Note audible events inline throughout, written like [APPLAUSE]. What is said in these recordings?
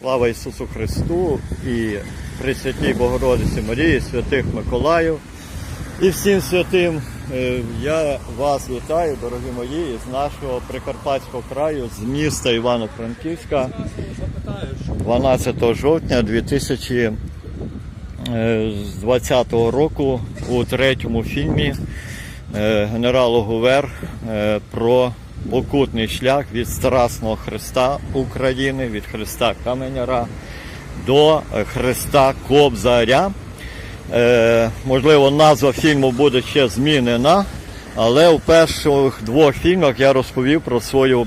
Слава Ісусу Христу і Пресвятій Богородиці Марії, святих Миколаїв і всім святим. Е, Я вас вітаю, дорогі мої, з нашого Прикарпатського краю, з міста Івано-Франківська 12 жовтня 2020 року у третьому фільмі е, генералу Гувер е, про покутний шлях від Страсного Христа України, від Христа Каменяра до Христа Кобзаря. Е, можливо, назва фільму буде ще змінена, але у перших двох фільмах я розповів про свою е,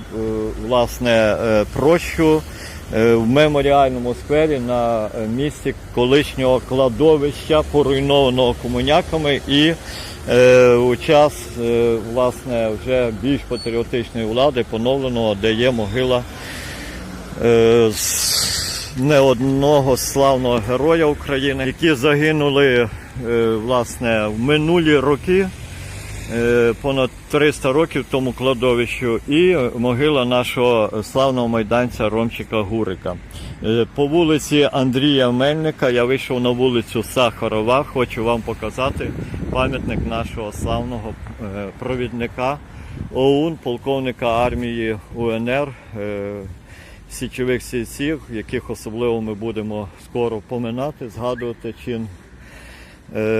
власне е, прощу е, в меморіальному сквері на е, місці колишнього кладовища, поруйнованого комуняками, і у час е, власне вже більш патріотичної влади поновленого, де є могила е, не одного славного героя України, які загинули е, власне в минулі роки. Е, Понад 300 років тому кладовищу і могила нашого славного майданця Ромчика Гурика. Е, По вулиці Андрія Мельника я вийшов на вулицю Сахарова. Хочу вам показати пам'ятник нашого славного е, провідника ОУН, полковника армії УНР. січових сільців, яких особливо ми будемо скоро поминати, згадувати чин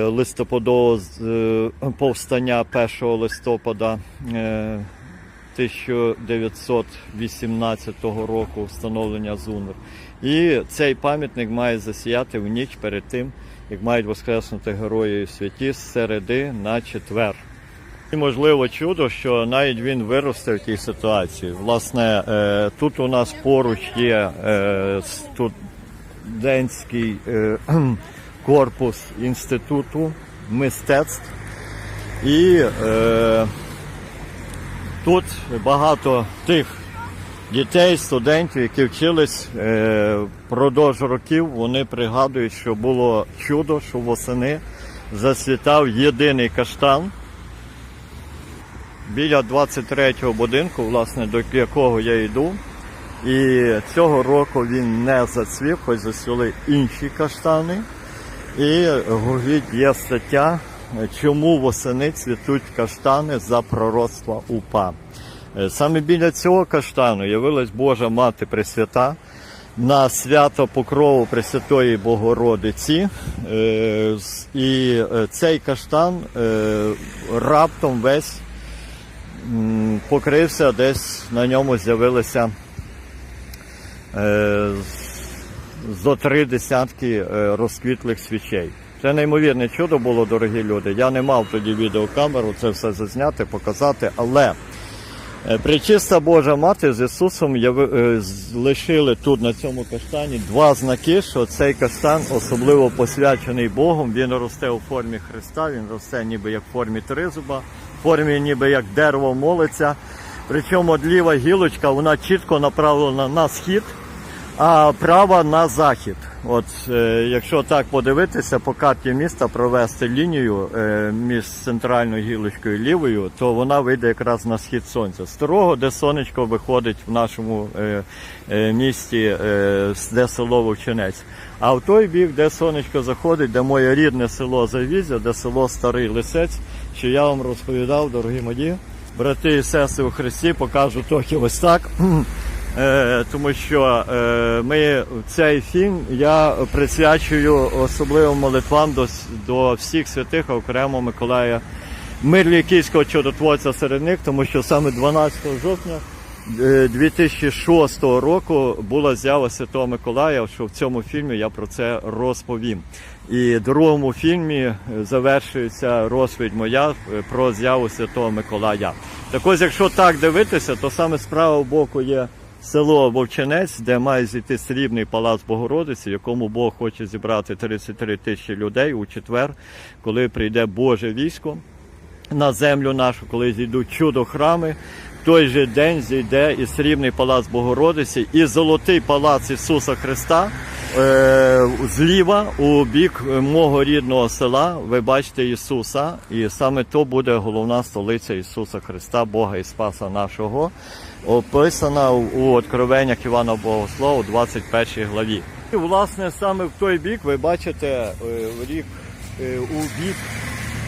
листопадового з- е, повстання 1 листопада е, 1918 року встановлення ЗУНР. І цей пам'ятник має засіяти в ніч перед тим, як мають воскреснути герої святі з середи на четвер. І можливо чудо, що навіть він виросте в тій ситуації. Власне, е, тут у нас поруч є е, студентський е, корпус інституту мистецтв. І е, тут багато тих дітей, студентів, які вчились е, впродовж років, вони пригадують, що було чудо, що восени засвітав єдиний каштан біля 23-го будинку, власне, до якого я йду. І цього року він не зацвів, хоч зацвіли інші каштани. І говорить, є стаття, чому восени цвітуть каштани за пророцтва УПА. Е, Саме біля цього каштану явилась Божа Мати Пресвята на свято Покрову Пресвятої Богородиці. Е, І е, цей каштан раптом весь покрився, десь на ньому з'явилися зо три десятки е, розквітлих свічей. Це неймовірне чудо було, дорогі люди. Я не мав тоді відеокамеру це все зазняти, показати, але е, Пречиста Божа Мати з Ісусом е, лишили тут на цьому каштані два знаки, що цей каштан особливо посвячений Богом. Він росте у формі Христа, він росте ніби як в формі тризуба, в формі ніби як дерево молиться. Причому ліва гілочка вона чітко направлена на схід, а права на захід. От е, якщо так подивитися по карті міста, провести лінію е, між центральною гілочкою і лівою, то вона вийде якраз на схід сонця. З того, де сонечко виходить в нашому е, місті, де село Вовчинець. А в той бік, де сонечко заходить, де моє рідне село Завізя, де село Старий Лисець, що я вам розповідав, дорогі мої брати і сестри у Христі, покажу трохи ось так. [CLEARS THROAT] Е, тому що е, ми цей фільм я присвячую особливим молитвам до, до всіх святих, а окремо Миколая Мирлікійського чудотворця серед них, тому що саме 12 жовтня е, 2006 року була з'ява Святого Миколая, що в цьому фільмі я про це розповім. І в другому фільмі е, завершується розповідь моя е, про з'яву Святого Миколая. Так ось, якщо так дивитися, то саме з правого боку є село Вовчинець, де має зійти срібний палац Богородиці, якому Бог хоче зібрати 33 тисячі людей у четвер, коли прийде Боже військо на землю нашу, коли зійдуть чудо храми. В той же день зійде і срібний палац Богородиці, і золотий палац Ісуса Христа. е, зліва, у бік мого рідного села, ви бачите Ісуса, і саме то буде головна столиця Ісуса Христа, Бога і Спаса нашого, описана у Откровеннях Івана Богослова у 21 главі. І, власне, саме в той бік ви бачите е, рік, е, у бік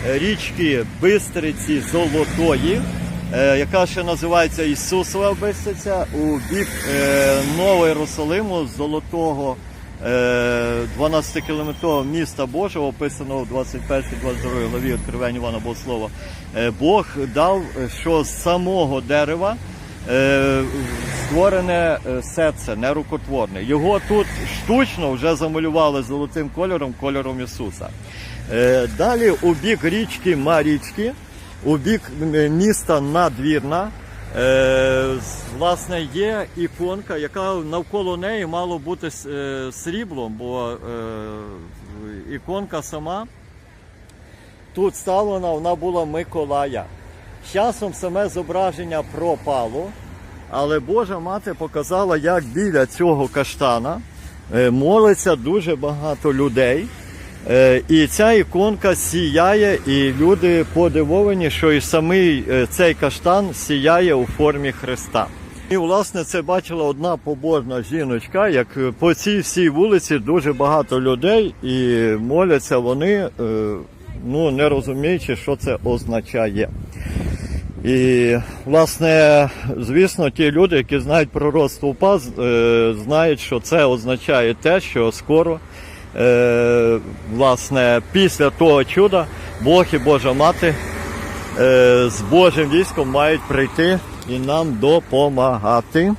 річки Бистриці Золотої, е, яка ще називається Ісусова Бистриця, у бік Нового Єрусалиму, Золотого 12-кілометрового міста Божого, описаного в 21-22 главі Откровення Івана Богослова. Бог дав, що з самого дерева створене е, серце, нерукотворне. Його тут штучно вже замалювали золотим кольором, кольором Ісуса. Е, Далі у бік річки Марічки, у бік е, міста Надвірна, е, власне, є іконка, яка навколо неї мало бути е, сріблом, бо е, іконка сама тут ставлена, вона була Миколая. Часом саме зображення пропало, але Божа мати показала, як біля цього каштана е, молиться дуже багато людей. Е, І ця іконка сіяє, і люди подивовані, що і самий е, цей каштан сіяє у формі Христа. І власне це бачила одна побожна жіночка, як по цій всій вулиці дуже багато людей, і моляться вони, ну не розуміючи, що це означає. І, власне, звісно, ті люди, які знають пророцтво УПА, з- е, знають, що це означає те, що скоро, е, власне, після того чуда Бог і Божа Мати е, з Божим військом мають прийти і нам допомагати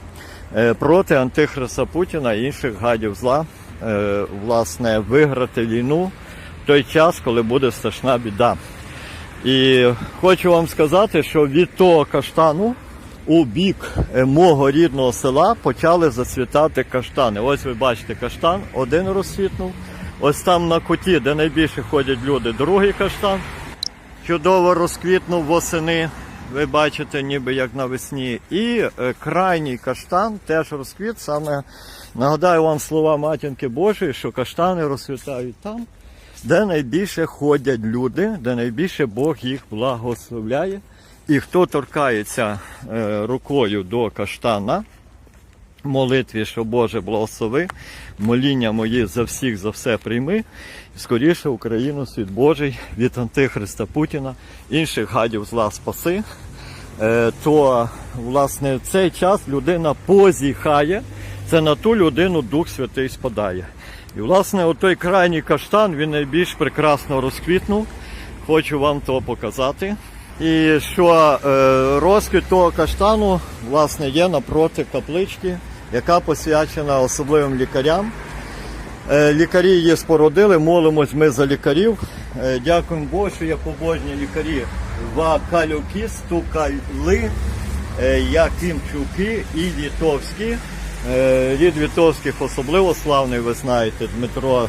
проти Антихриста Путіна і інших гадів зла, власне, виграти війну в той час, коли буде страшна біда. І хочу вам сказати, що від того каштану у бік е, мого рідного села почали зацвітати каштани. Ось ви бачите каштан, один розсвітнув. Ось там на куті, де найбільше ходять люди, другий каштан. Чудово розквітнув восени. Ви бачите, ніби як навесні. І е, крайній каштан теж розквіт. Саме нагадаю вам слова матінки Божої, що каштани розцвітають там, де найбільше ходять люди, де найбільше Бог їх благословляє. І хто торкається е, рукою до каштана, молитві, що Боже благослови, моління мої за всіх, за все прийми. Скоріше Україну світ Божий від Антихриста Путіна, інших гадів зла спаси. Е, то власне в цей час людина позіхає, це на ту людину Дух Святий спадає. І власне отой крайній каштан він найбільш прекрасно розквітнув. Хочу вам то показати. І що е, розквіт того каштану власне є напроти каплички, яка посвячена особливим лікарям. Е, Лікарі її спородили, молимось ми за лікарів. Е, Дякуємо Богу, що є побожні лікарі Вакалюки, Стукали, Якимчуки і Вітовські. Е, Рід Вітовських особливо славний, ви знаєте, Дмитро е,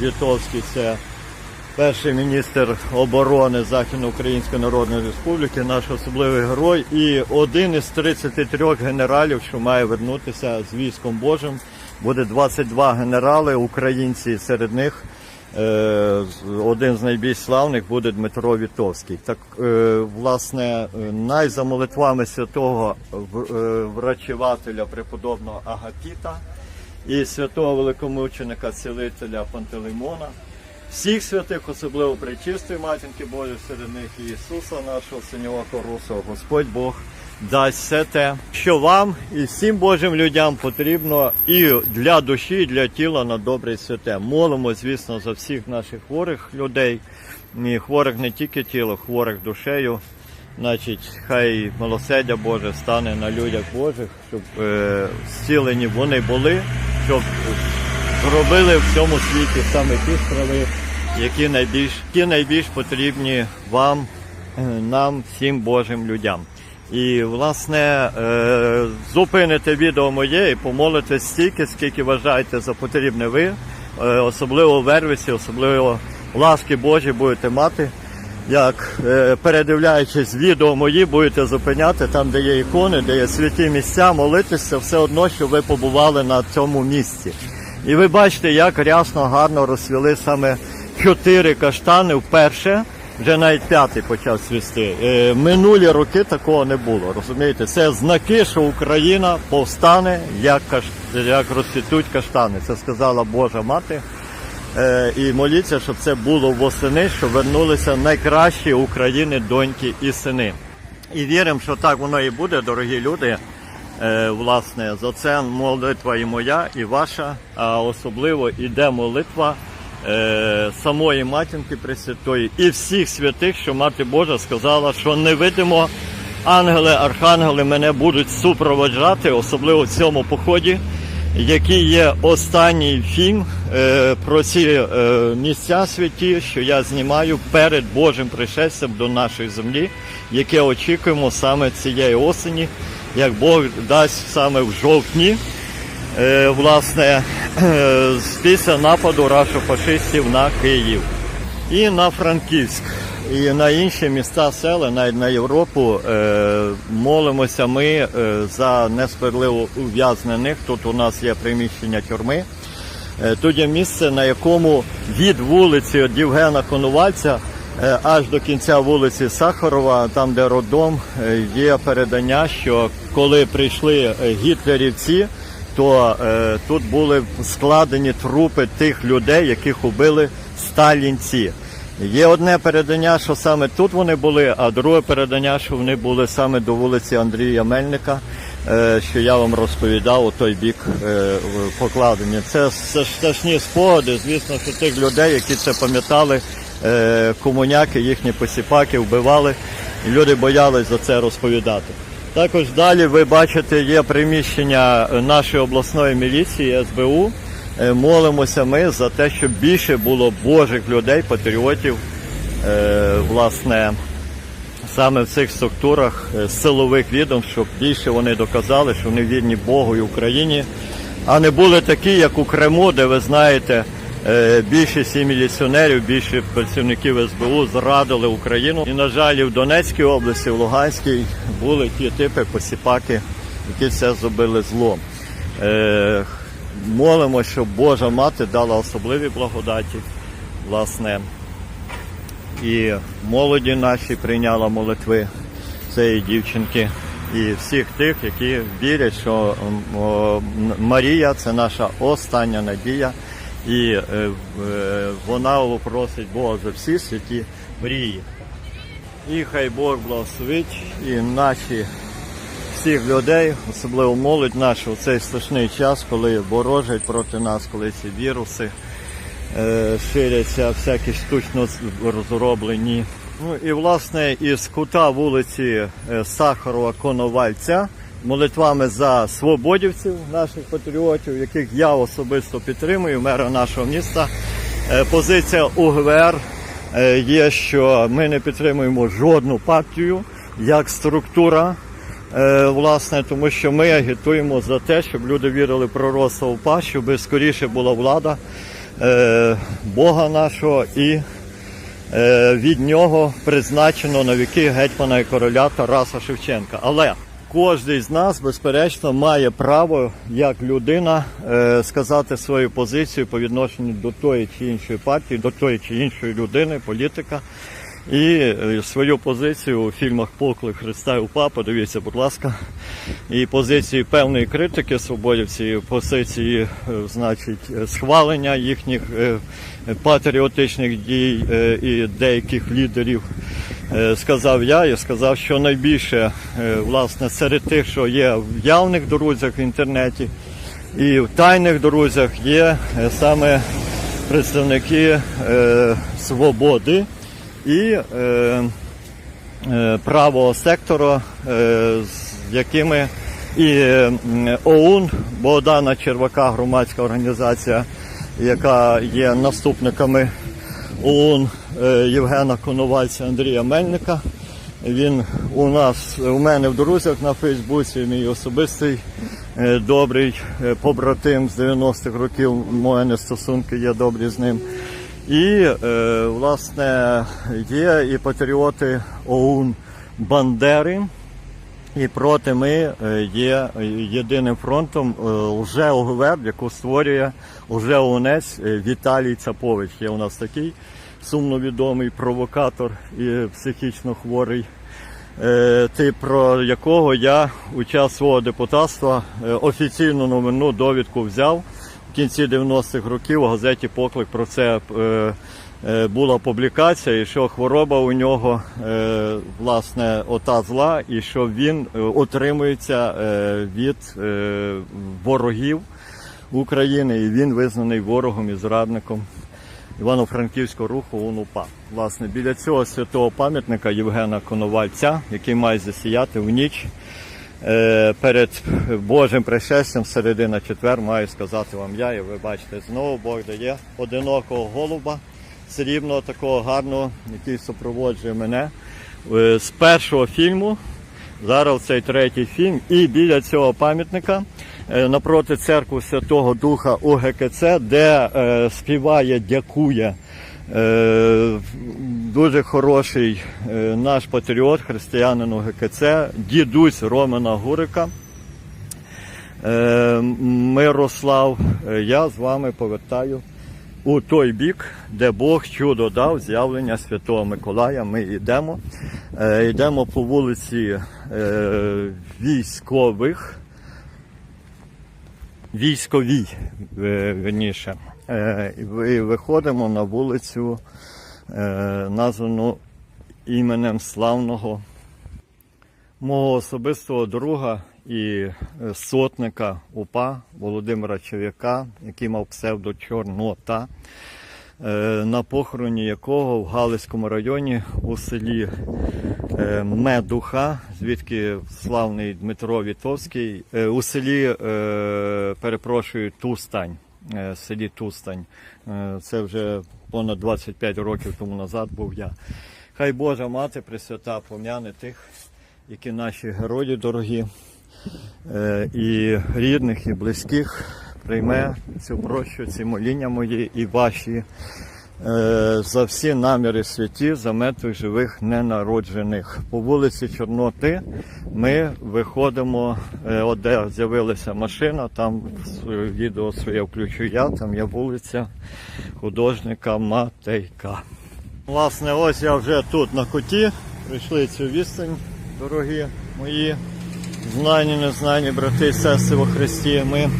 Вітовський це перший міністр оборони Західноукраїнської Народної Республіки, наш особливий герой, і один із 33 генералів, що має вернутися з військом Божим. Буде 22 генерали українці, серед них е, один з найбільш славних буде Дмитро Вітовський. Так, е, власне, е, най за молитвами святого е, врачевателя преподобного Агапіта і святого великомученика цілителя Пантелеймона. Всіх святих, особливо причистої матінки Божої, серед них Ісуса, нашого синього Русого, Господь Бог дасть все те, що вам і всім Божим людям потрібно і для душі, і для тіла на добре і святе. Молимо, звісно, за всіх наших хворих людей, і хворих не тільки тіло, хворих душею. Значить, хай милосердя Боже стане на людях Божих, щоб е, зцілені вони були, щоб зробили в цьому світі саме ті справи, які найбільш, які найбільш потрібні вам, е, нам, всім Божим людям. І, власне, е, зупините відео моє і помолитесь стільки, скільки вважаєте за потрібне ви, е, особливо в Вервісі, особливо ласки Божі будете мати. Як е, передивляючись відео мої, будете зупиняти там, де є ікони, де є святі місця, молитися все одно, що ви побували на цьому місці. І ви бачите, як рясно гарно розцвіли саме чотири каштани вперше. Вже навіть п'ятий почав цвісти. Е, минулі роки такого не було. Розумієте, це знаки, що Україна повстане, як, каш... як розцвітуть каштани. Це сказала Божа мати. Е, і моліться, щоб це було восени, щоб вернулися найкращі України, доньки і сини. І віримо, що так воно і буде, дорогі люди. Е, власне, за це молитва і моя, і ваша, а особливо іде молитва е, самої матінки Пресвятої і всіх святих, що Мати Божа сказала, що невидимо ангели, архангели мене будуть супроводжати, особливо в цьому поході, який є останній фільм е, про ці е, місця святі, що я знімаю перед Божим пришестям до нашої землі, яке очікуємо саме цієї осені, як Бог дасть саме в жовтні. Е, власне, після нападу рашофашистів на Київ і на Франківськ, і на інші міста, села, навіть на Європу. Е, молимося ми е, за несправедливо ув'язнених. Тут у нас є приміщення тюрми. Тут є місце, на якому від вулиці від Євгена Конувальця аж до кінця вулиці Сахарова, там де родом, є передання, що коли прийшли гітлерівці, то е, тут були складені трупи тих людей, яких убили сталінці. Є одне передання, що саме тут вони були, а друге передання, що вони були саме до вулиці Андрія Мельника, е, що я вам розповідав у той бік е. Це це страшні спогади, звісно, що тих людей, які це пам'ятали, е, комуняки, їхні посіпаки вбивали, люди боялись за це розповідати. Також далі ви бачите, є приміщення нашої обласної міліції СБУ. Е, Молимося ми за те, щоб більше було божих людей, патріотів, е, власне, саме в цих структурах е, силових відомств, щоб більше вони доказали, що вони вірні Богу і Україні, а не були такі, як у Криму, де ви знаєте, більшість і міліціонерів, більше працівників СБУ зрадили Україну. І, на жаль, в Донецькій області, в Луганській були ті типи посіпаки, які все зробили зло. Е, Молимо, щоб Божа мати дала особливі благодаті, власне, і молоді наші прийняла молитви цієї дівчинки, і всіх тих, які вірять, що Марія це наша остання надія, і е, е, вона просить Бога за всі святі мрії. І хай Бог благословить і наші всіх людей, особливо молодь нашу у цей страшний час, коли ворожать проти нас, коли ці віруси е, ширяться, всякі штучно розроблені. Ну і власне із кута вулиці е, Сахарова Коновальця молитвами за свободівців, наших патріотів, яких я особисто підтримую, мера нашого міста. Е, Позиція УГВР е, є, що ми не підтримуємо жодну партію як структура. Е, власне, тому що ми агітуємо за те, щоб люди вірили пророцтво УПА, щоб скоріше була влада Бога нашого і від нього призначено на віки гетьмана і короля Тараса Шевченка. Але кожен з нас, безперечно, має право як людина е, сказати свою позицію по відношенню до тої чи іншої партії, до тої чи іншої людини, політика. І е, свою позицію у фільмах Поклик Христа і УПА, подивіться, будь ласка, і позиції певної критики свободівців, позиції, е, значить, схвалення їхніх патріотичних дій і деяких лідерів. Е, Сказав я і сказав, що найбільше е, власне серед тих, що є в явних друзях в інтернеті і в тайних друзях, є е, саме представники свободи і правого сектору, з якими і ОУН Богдана Червака, громадська організація, яка є наступниками ОУН Євгена Коновальця Андрія Мельника. Він у нас у мене в друзях на Фейсбуці, мій особистий е, добрий е, побратим з 90-х років. Мене стосунки є добрі з ним. І, е, власне, є і патріоти ОУН Бандери, І проти ми е, є е, єдиним фронтом е, лже-ОГВ, яку створює лже-ОНЕць е, Віталій Цапович. Є у нас такий сумновідомий провокатор і психічно хворий, е, тип, про якого я у час свого депутатства е, офіційну новинну довідку взяв. В кінці 90-х років у газеті Поклик про це е, була публікація, і що хвороба у нього власне ота зла, і що він отримується від ворогів України, і він визнаний ворогом і зрадником Івано-Франківського руху УНУПА. Власне, біля цього святого пам'ятника Євгена Коновальця, який має засіяти в ніч. Е, Перед Божим пришестям середина четвер маю сказати вам я, і ви бачите, знову Бог дає одинокого голуба, срібного такого гарного, який супроводжує мене е, з першого фільму. Зараз цей третій фільм. І біля цього пам'ятника напроти церкви Святого Духа УГКЦ, де е, співає, дякує е, дуже хороший е, наш патріот, християнин УГКЦ, дідусь Романа Гурика. Е, Мирослав, е, я з вами повертаю у той бік, де Бог чудо дав з'явлення Святого Миколая. Ми йдемо. Е, Йдемо по вулиці е, військових. Військовій, е, верніше. Е, і виходимо на вулицю, е, названу іменем славного мого особистого друга і сотника УПА Володимира Чов'яка, який мав псевдо Чорнота, на похороні якого в Галицькому районі у селі е, Медуха, звідки славний Дмитро Вітовський, е, у селі, е, перепрошую, Тустань. е, селі Тустань. Е, Це вже понад 25 років тому назад був я. Хай Божа мати Пресвята пом'яне тих, які наші герої дорогі, е, і рідних, і близьких прийме цю прощу, ці моління мої і ваші е, за всі наміри святі, за мертвих живих ненароджених. По вулиці Чорноти ми виходимо, е, от де з'явилася машина, там відео своє включу я, там є вулиця художника Матейка. Власне, ось я вже тут на коті. Прийшли цю відстань, дорогі мої знані, незнані брати і сестри во Христі. Ми.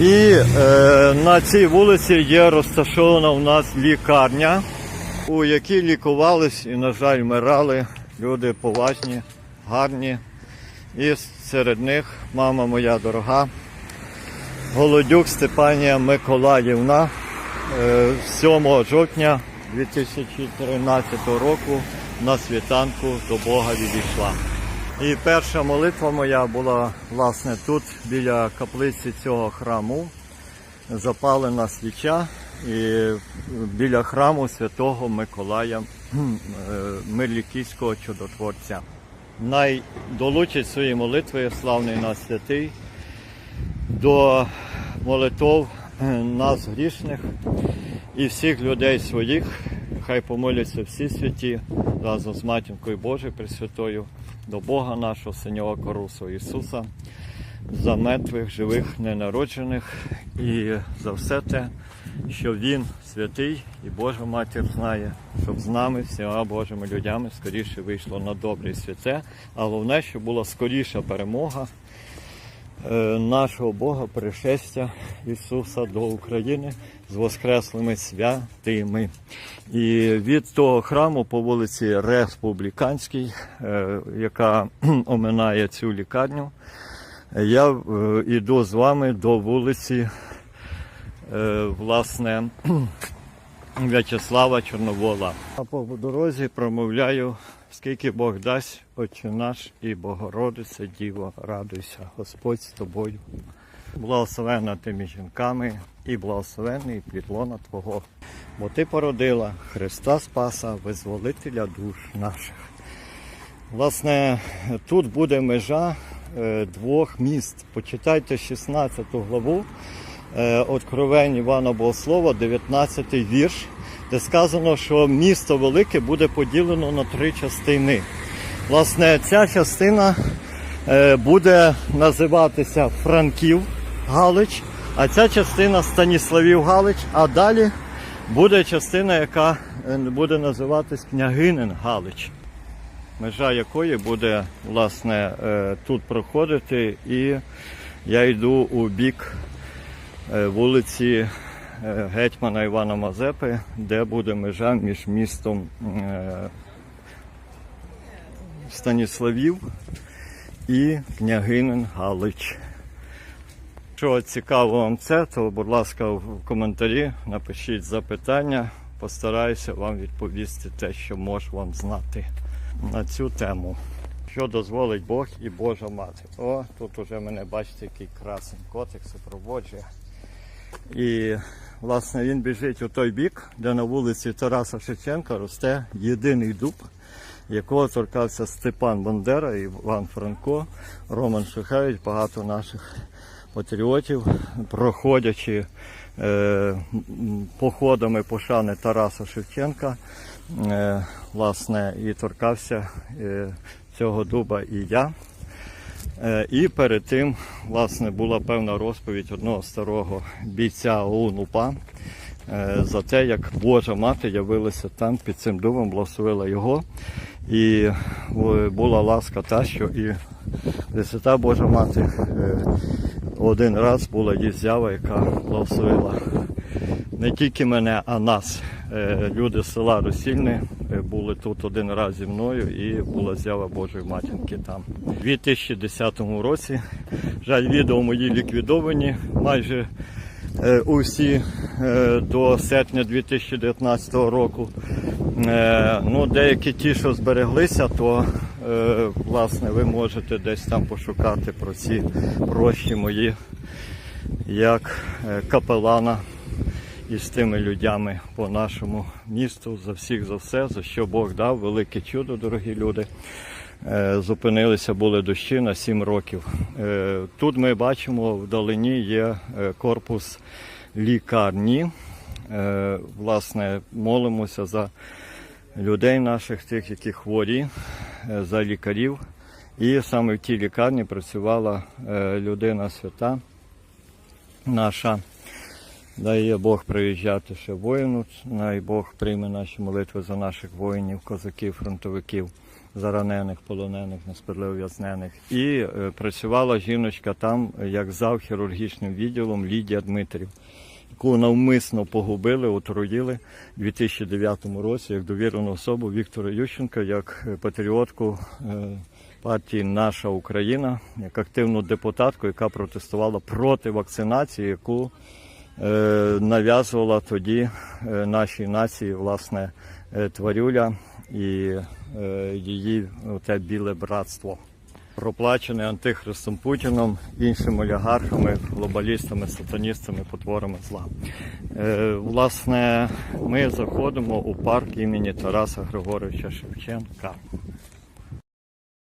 І е, на цій вулиці є розташована у нас лікарня, у якій лікувались і, на жаль, вмирали люди поважні, гарні. І серед них мама моя дорога, Голодюк Степанія Миколаївна е, 7 жовтня 2013 року на світанку до Бога відійшла. І перша молитва моя була власне тут, біля каплиці цього храму, запалена свіча і біля храму святого Миколая е, Мирлікійського чудотворця. Най долучить свої молитви славний нас святий до молитов е, нас грішних і всіх людей своїх. Хай помоляться всі святі разом з матінкою Божою Пресвятою до Бога нашого Синього Корусу Ісуса, за мертвих, живих, ненароджених і за все те, що Він святий і Божа Матір знає, щоб з нами, всіма Божими людьми, скоріше вийшло на добре і святе, а головне, щоб була скоріша перемога нашого Бога, пришестя Ісуса до України з воскреслими святими. І від того храму по вулиці Республіканській, е, яка [CLEARS THROAT] оминає цю лікарню, я е, йду з вами до вулиці е, власне [CLEARS THROAT] В'ячеслава Чорновола. А по дорозі промовляю, скільки Бог дасть, Отче наш і Богородиця, Діво, радуйся, Господь з тобою. Благословена ти між жінками і благословений плід лона Твого, бо Ти породила Христа Спаса, визволителя душ наших. Власне, тут буде межа е, двох міст. Почитайте 16 главу е, Откровень Івана Богослова, 19 вірш, де сказано, що місто велике буде поділено на три частини. Власне, ця частина е, буде називатися Франків Галич, а ця частина Станіславів Галич, а далі буде частина, яка е, буде називатись Княгинин Галич, межа якої буде власне е, тут проходити, і я йду у бік вулиці гетьмана Івана Мазепи, де буде межа між містом е, Станіславів і княгинин Галич. Якщо цікаво вам це, то, будь ласка, в коментарі напишіть запитання. Постараюся вам відповісти те, що можу вам знати на цю тему. Що дозволить Бог і Божа мати. О, тут уже мене бачите, який красень котик супроводжує. І власне він біжить у той бік, де на вулиці Тараса Шевченка росте єдиний дуб, якого торкався Степан Бандера, Іван Франко, Роман Шухевич, багато наших патріотів, проходячи е, походами пошани Тараса Шевченка, е, власне, і торкався е, цього дуба і я. Е, І перед тим, власне, була певна розповідь одного старого бійця ОУН УПА е, за те, як Божа мати явилася там під цим дубом, благословила його. І була ласка та, що і Пресвята Божа мати е, один раз була її зява, яка благословила не тільки мене, а нас. Е, Люди з села Росільне е, були тут один раз зі мною і була зява Божої матінки там. У 2010 році, жаль, відео мої ліквідовані майже е, усі до серпня 2019 року. Ну, деякі ті, що збереглися, то власне ви можете десь там пошукати про ці прощі мої як е, капелана із тими людьми по нашому місту за всіх за все, за що Бог дав, велике чудо, дорогі люди. Е, Зупинилися були дощі на 7 років. Е, Тут ми бачимо вдалині є е, корпус лікарні. Власне, молимося за людей наших, тих, які хворі, за лікарів. І саме в тій лікарні працювала людина свята наша. Дає Бог приїжджати ще воїну, най Бог прийме наші молитви за наших воїнів, козаків, фронтовиків, заранених, полонених, несправедливо в'язнених. І е, працювала жіночка там, як зав хірургічним відділом Лідія Дмитрів, яку навмисно погубили, отруїли у 2009 році як довірену особу Віктора Ющенка, як е, патріотку е, партії Наша Україна, як активну депутатку, яка протестувала проти вакцинації, яку нав'язувала тоді е, нашій нації власне е, тварюля і е, її те біле братство. Проплачене антихристом Путіном, іншими олігархами, глобалістами, сатаністами, потворами зла. Е, власне, ми заходимо у парк імені Тараса Григоровича Шевченка.